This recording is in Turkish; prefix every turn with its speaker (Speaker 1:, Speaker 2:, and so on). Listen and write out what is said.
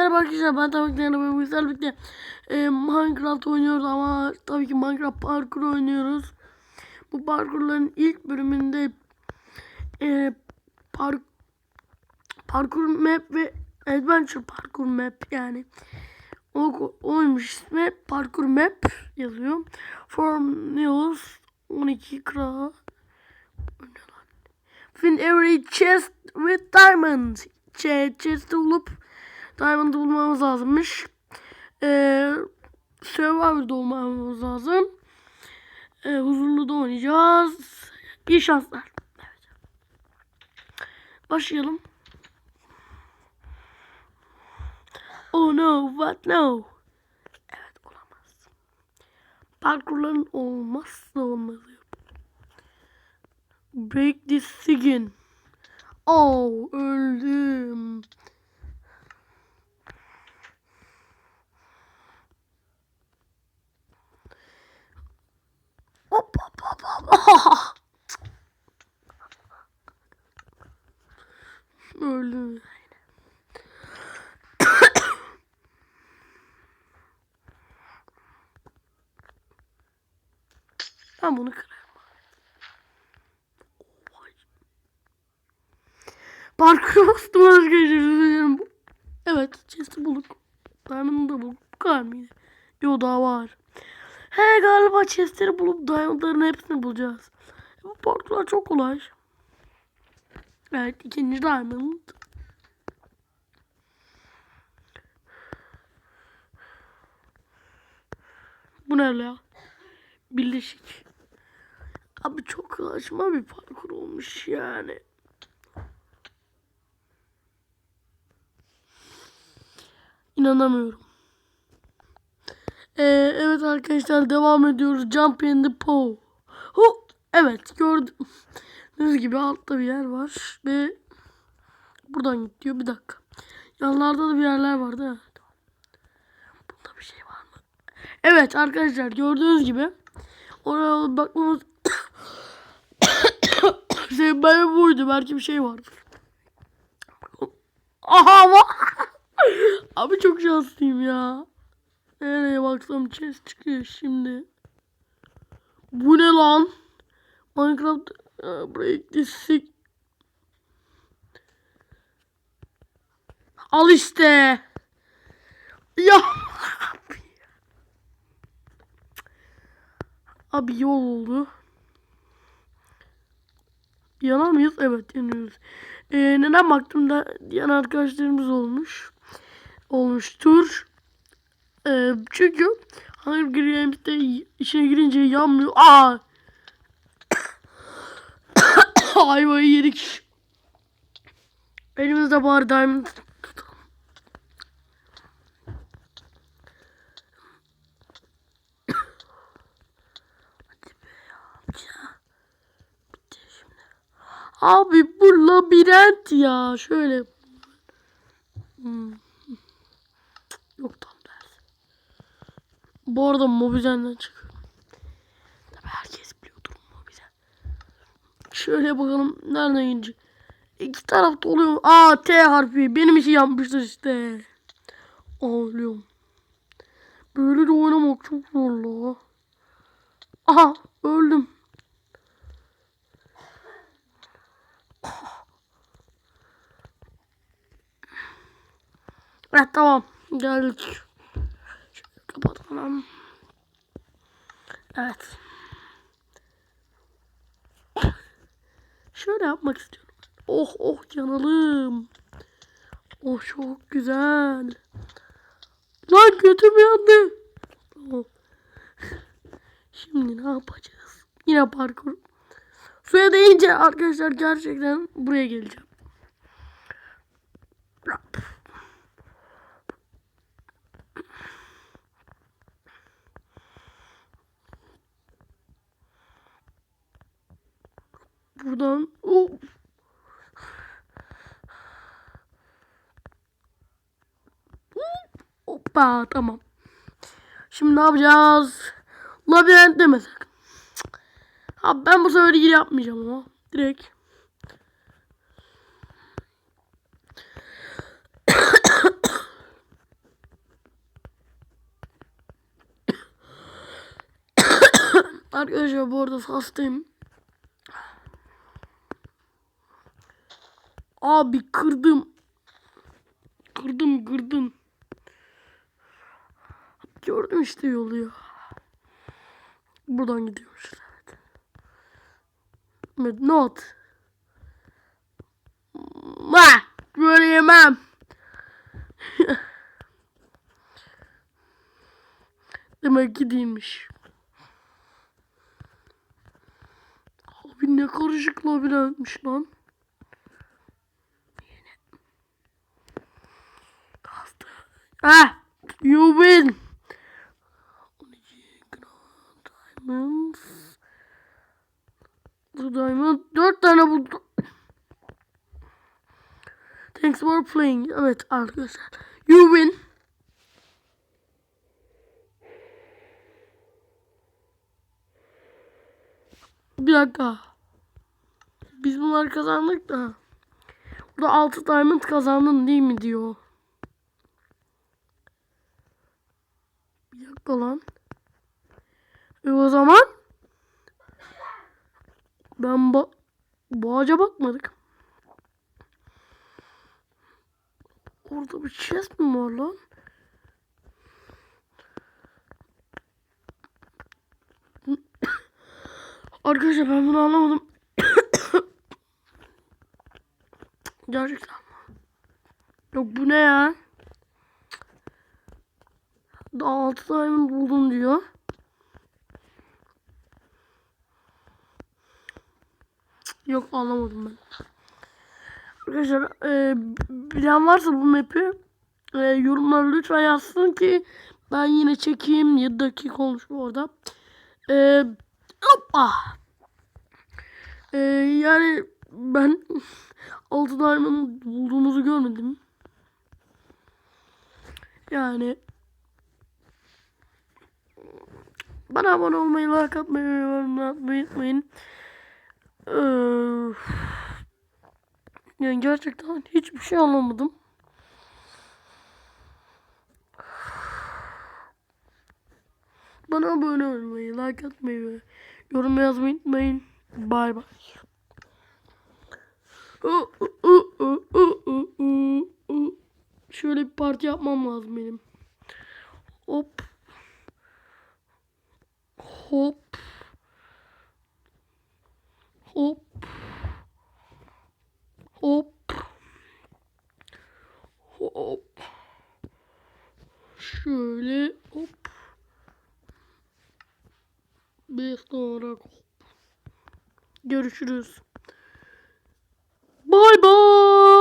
Speaker 1: merhaba arkadaşlar ben tabii ki yanımda güzel birlikte e, Minecraft oynuyoruz ama tabii ki Minecraft parkur oynuyoruz. Bu parkurların ilk bölümünde e, park parkur map ve adventure parkur map yani o oymuş ismi parkur map yazıyor. Form News 12 kral Find every chest with diamond. Ch chest'i bulup diamond'ı bulmamız lazımmış. Ee, Survivor'da olmamız lazım. Ee, huzurlu da oynayacağız. İyi şanslar. Evet. Başlayalım. Oh no, what no? Evet olamaz. Parkurların olmazsa olmazı. Break this skin. Oh öldüm. Hop hop hop hop. öldüm. Ben bunu kırarım. Parkur bastım arkadaşlar. Evet chest'i bulduk. Diamond'ı da bulduk. Bu kadar mıydı? Yo daha var. He galiba chest'leri bulup diamond'ların hepsini bulacağız. Bu parkurlar çok kolay. Evet ikinci diamond. Bu ne ya? Birleşik. Abi çok saçma bir parkur olmuş yani. İnanamıyorum. Ee, evet arkadaşlar devam ediyoruz. Jump in the pool. Hu, evet gördüğünüz gibi altta bir yer var ve buradan git diyor. Bir dakika. Yanlarda da bir yerler vardı. Evet. Bunda bir şey var mı? Evet arkadaşlar gördüğünüz gibi oraya bakmamız şey ben buydu. Belki bir şey vardır. Aha var. Abi çok şanslıyım ya. Nereye baksam chest çıkıyor şimdi. Bu ne lan? Minecraft uh, break this sick. Al işte. Ya. Abi yol oldu. Yanar mıyız? Evet yanıyoruz. Ee, neden baktım da yan arkadaşlarımız olmuş. Olmuştur. Ee, çünkü Hunger Games'te işe girince yanmıyor. Aa! Ayvayı yedik. Elimizde diamond Abi bu labirent ya. Şöyle. Hmm. Yok tam tersi. Bu arada Mobizen'den çıkıyorum. Herkes biliyordur Mobizen. Şöyle bakalım nereden ince. İki tarafta oluyor. Aa T harfi. Benim işi yapmışlar işte. Ağlıyorum. Böyle de oynamak çok zor la. Aha öldüm. Evet tamam. Geldik. Şöyle kapatalım. Evet. Şöyle yapmak istiyorum. Oh oh yanalım. Oh çok güzel. Lan götüm yandı. Tamam. Şimdi ne yapacağız? Yine parkur. Suya değince arkadaşlar gerçekten buraya geleceğim. Buradan. Oh. Hoppa tamam. Şimdi ne yapacağız? Labirent demesek. Abi ben bu sefer ilgili yapmayacağım ama. Direkt. Arkadaşlar bu arada hastayım. Abi kırdım. Kırdım kırdım. Gördüm işte yolu ya. Buradan gidiyoruz evet. Evet not. Ma böyle yemem. Demek ki değilmiş. Abi ne karışık labirentmiş lan. Ah! You win! 12 Grand Diamonds. Diamond 4 tane buldum. Thanks for playing. Evet arkadaşlar. You win. Bir dakika. Biz bunları kazandık da. Burada 6 diamond kazandın değil mi diyor. Bir lan. E o zaman ben ba bu bakmadık. Orada bir chest mi var lan? Arkadaşlar ben bunu anlamadım. Gerçekten. Yok bu ne ya? Daha 6 diamond buldum diyor. Yok anlamadım ben. Arkadaşlar e, bilen varsa bu map'i e, yorumlara lütfen yazsın ki ben yine çekeyim 7 dakika olmuş bu orada. E, hoppa. E, yani ben 6 diamond bulduğumuzu görmedim. Yani bana abone olmayı, like atmayı, yorum atmayı unutmayın. Ee, yani gerçekten hiçbir şey anlamadım. Bana abone olmayı, like atmayı ve yorum yazmayı unutmayın. Bay bay. Şöyle bir parti yapmam lazım benim. Hop. Hop. Hop. Hop. Hop. Şöyle hop. Bir olarak hop. Görüşürüz. Bay bay.